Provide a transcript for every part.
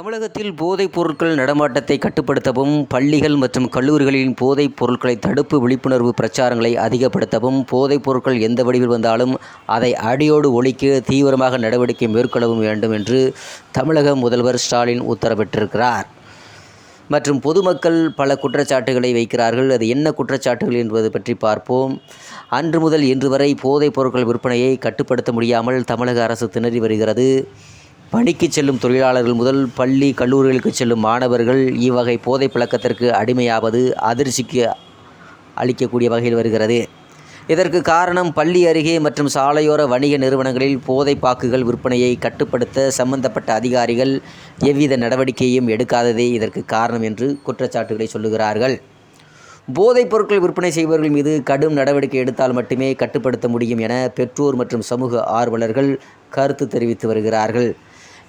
தமிழகத்தில் போதைப் பொருட்கள் நடமாட்டத்தை கட்டுப்படுத்தவும் பள்ளிகள் மற்றும் கல்லூரிகளின் போதைப் பொருட்களை தடுப்பு விழிப்புணர்வு பிரச்சாரங்களை அதிகப்படுத்தவும் போதைப் பொருட்கள் எந்த வடிவில் வந்தாலும் அதை அடியோடு ஒழிக்க தீவிரமாக நடவடிக்கை மேற்கொள்ளவும் வேண்டும் என்று தமிழக முதல்வர் ஸ்டாலின் உத்தரவிட்டிருக்கிறார். மற்றும் பொதுமக்கள் பல குற்றச்சாட்டுகளை வைக்கிறார்கள். அது என்ன குற்றச்சாட்டுகள் என்பது பற்றி பார்ப்போம். அன்று முதல் இன்று வரை போதைப் பொருட்கள் விற்பனையை கட்டுப்படுத்த முடியாமல் தமிழக அரசு திணறி வருகிறது. பணிக்கு செல்லும் தொழிலாளர்கள் முதல் பள்ளி கல்லூரிகளுக்கு செல்லும் மாணவர்கள் இவ்வகை போதை பழக்கத்திற்கு அடிமையாவது அதிர்ச்சிக்கு அளிக்கக்கூடிய வகையில் வருகிறது. இதற்கு காரணம் பள்ளி அருகே மற்றும் சாலையோர வணிக நிறுவனங்களில் போதை பாக்குகள் விற்பனையை கட்டுப்படுத்த சம்பந்தப்பட்ட அதிகாரிகள் எவ்வித நடவடிக்கையும் எடுக்காததே இதற்கு காரணம் என்று குற்றச்சாட்டுகளை சொல்லுகிறார்கள். போதைப் பொருட்கள் விற்பனை செய்பவர்கள் மீது கடும் நடவடிக்கை எடுத்தால் மட்டுமே கட்டுப்படுத்த முடியும் என பெற்றோர் மற்றும் சமூக ஆர்வலர்கள் கருத்து தெரிவித்து வருகிறார்கள்.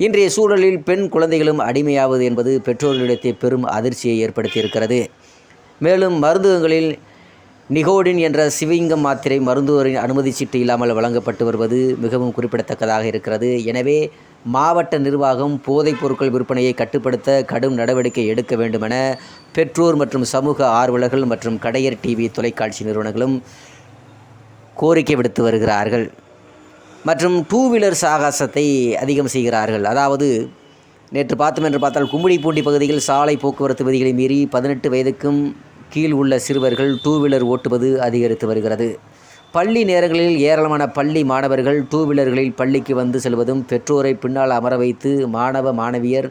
இன்றைய சூழலில் பெண் குழந்தைகளும் அடிமையாவது என்பது பெற்றோர்களிடத்தை பெரும் அதிர்ச்சியை ஏற்படுத்தியிருக்கிறது. மேலும் மருந்துகங்களில் நிகோடின் என்ற சிவிங்கம் மாத்திரை மருந்துவரின் அனுமதி சீட்டு இல்லாமல் வழங்கப்பட்டு வருவது மிகவும் குறிப்பிடத்தக்கதாக இருக்கிறது. எனவே மாவட்ட நிர்வாகம் போதைப் பொருட்கள் விற்பனையை கட்டுப்படுத்த கடும் நடவடிக்கை எடுக்க வேண்டுமென பெற்றோர் மற்றும் சமூக ஆர்வலர்கள் மற்றும் கடையர் டிவி தொலைக்காட்சி நிறுவனங்களும் கோரிக்கை விடுத்து வருகிறார்கள். மற்றும் டூ வீலர் சாகசத்தை அதிகம் செய்கிறார்கள். அதாவது நேற்று பார்த்தோம் என்று பார்த்தால் கும்மிடிப்பூண்டி பகுதியில் சாலை போக்குவரத்து விதிகளை மீறி பதினெட்டு வயதுக்கும் கீழ் உள்ள சிறுவர்கள் டூ வீலர் ஓட்டுவது அதிகரித்து வருகிறது. பள்ளி நேரங்களில் ஏராளமான பள்ளி மாணவர்கள் டூ வீலர்களில் பள்ளிக்கு வந்து செல்வதும் பெற்றோரை பின்னால் அமர வைத்து மாணவ மாணவியர்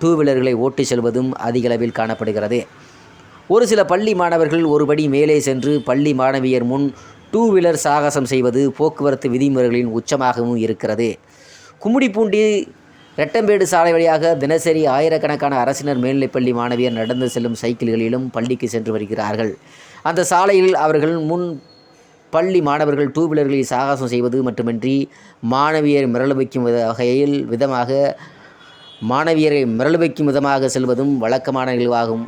டூ வீலர்களை ஓட்டி செல்வதும் அதிகளவில் காணப்படுகிறது. ஒரு சில பள்ளி மாணவர்கள் ஒருபடி மேலே சென்று பள்ளி மாணவியர் முன் டூ வீலர் சாகசம் செய்வது போக்குவரத்து விதிமுறைகளின் உச்சமாகவும் இருக்கிறது. கும்மிடிப்பூண்டி ரெட்டம்பேடு சாலை வழியாக தினசரி ஆயிரக்கணக்கான அரசினர் மேல்நிலைப்பள்ளி மாணவியர் நடந்து செல்லும் சைக்கிள்களிலும் பள்ளிக்கு சென்று வருகிறார்கள். அந்த சாலையில் அவர்கள் முன் பள்ளி மாணவர்கள் டூ வீலர்களில் சாகசம் செய்வது மட்டுமின்றி மாணவியர் மிரள வைக்கும் வித- வகையில் விதமாக மாணவியரை மிரள வைக்கும் விதமாக செல்வதும் வழக்கமான நிகழ்வாகவும்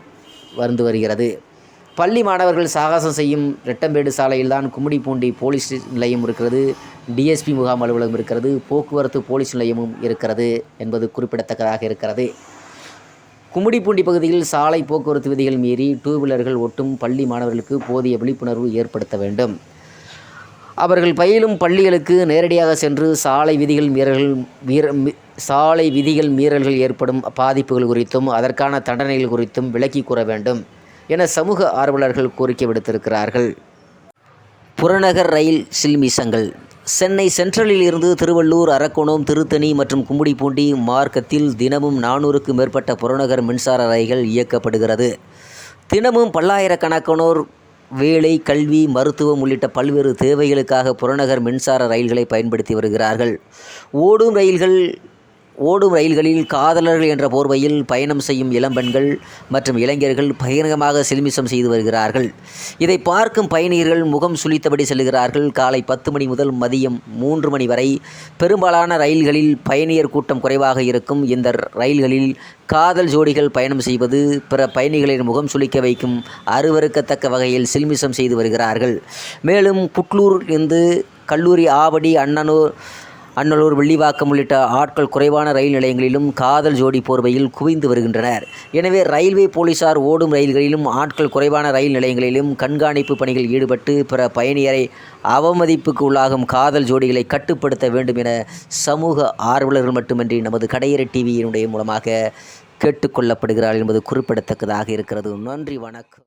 வந்து வருகிறது. பள்ளி மாணவர்கள் சாகசம் செய்யும் ரெட்டம்பேடு சாலையில்தான் கும்மிடிப்பூண்டி போலீஸ் நிலையம் இருக்கிறது. டிஎஸ்பி முகாம் அலுவலகம் இருக்கிறது. போக்குவரத்து போலீஸ் நிலையமும் இருக்கிறது என்பது குறிப்பிடத்தக்கதாக இருக்கிறது. கும்மிடிப்பூண்டி பகுதியில் சாலை போக்குவரத்து விதிகள் மீறி டூ வீலர்கள் ஒட்டும் பள்ளி மாணவர்களுக்கு போதிய விழிப்புணர்வு ஏற்படுத்த வேண்டும். அவர்கள் பயிலும் பள்ளிகளுக்கு நேரடியாக சென்று சாலை விதிகள் மீறல்கள் மீற சாலை விதிகள் மீறல்கள் ஏற்படும் பாதிப்புகள் குறித்தும் அதற்கான தண்டனைகள் குறித்தும் விளக்கி கூற வேண்டும். என சமூக ஆர்வலர்கள் கோரிக்கை விடுத்திருக்கிறார்கள். புறநகர் ரயில் சில்மிசங்கள். சென்னை சென்ட்ரலில் இருந்து திருவள்ளூர் அரக்கோணம் திருத்தணி மற்றும் கும்படிப்பூண்டி மார்க்கத்தில் தினமும் நானூறுக்கு மேற்பட்ட புறநகர் மின்சார ரயில்கள் இயக்கப்படுகிறது. தினமும் பல்லாயிரக்கணக்கானோர் வேலை கல்வி மருத்துவம் உள்ளிட்ட பல்வேறு தேவைகளுக்காக புறநகர் மின்சார ரயில்களை பயன்படுத்தி வருகிறார்கள். ஓடும் ரயில்கள் ஓடும் ரயில்களில் காதலர்கள் என்ற போர்வையில் பயணம் செய்யும் இளம்பெண்கள் மற்றும் இளைஞர்கள் பகிரங்கமாக சில்மிசம் செய்து வருகிறார்கள். இதை பார்க்கும் பயணியர்கள் முகம் சுளித்தபடி செல்கிறார்கள். காலை பத்து மணி முதல் மதியம் மூன்று மணி வரை பெரும்பாலான ரயில்களில் பயணியர் கூட்டம் குறைவாக இருக்கும். இந்த ரயில்களில் காதல் ஜோடிகள் பயணம் செய்வது பிற பயணிகளின் முகம் சுளிக்க வைக்கும் அருவருக்கத்தக்க வகையில் சில்மிசம் செய்து வருகிறார்கள். மேலும் புட்லூர் இருந்து கல்லூரி ஆவடி அண்ணனூர் அன்னலூர் வெள்ளிவாக்கம் உள்ளிட்ட ஆட்கள் குறைவான ரயில் நிலையங்களிலும் காதல் ஜோடி போர்வையில் குவிந்து வருகின்றனர். எனவே ரயில்வே போலீசார் ஓடும் ரயில்களிலும் ஆட்கள் குறைவான ரயில் நிலையங்களிலும் கண்காணிப்பு பணிகள் ஈடுபட்டு பிற பயணியரை அவமதிப்புக்கு உள்ளாகும் காதல் ஜோடிகளை கட்டுப்படுத்த வேண்டும் என சமூக ஆர்வலர்கள் மட்டுமின்றி நமது கடையரை டிவியினுடைய மூலமாக கேட்டுக்கொள்ளப்படுகிறார்கள் என்பது குறிப்பிடத்தக்கதாக இருக்கிறது. நன்றி வணக்கம்.